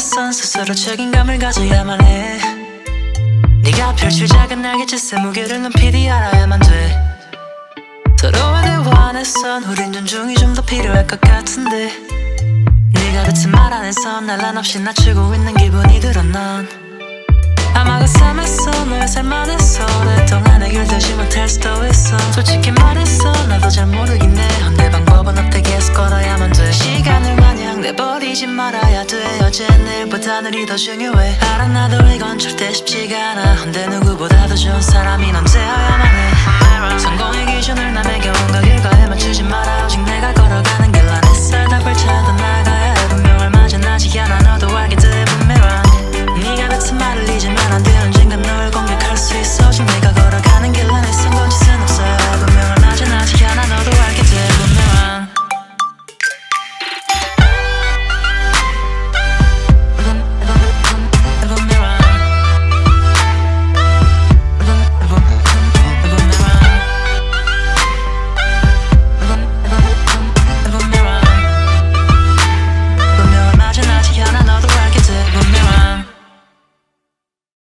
대해선 스스로 책임감을 가져야만 해. 네가 펼칠 작은 날개짓의 무게를 높이 알아야만 돼. 서로의 대화 안에선 우린 존중이 좀 더 필요할 것 같은데. 네가 뱉은 말 안에서 날란 없이 낮추고 있는 기분이 들어 난. 아마 그 삶에서 너의 삶 안에서 오랫동안 말아야 돼. 어제 내일보다 늘이 더 중요해. 알아 나도 이건 절대 쉽지가 않아. 근데 누구보다도 좋은 사람이 넌 되어야만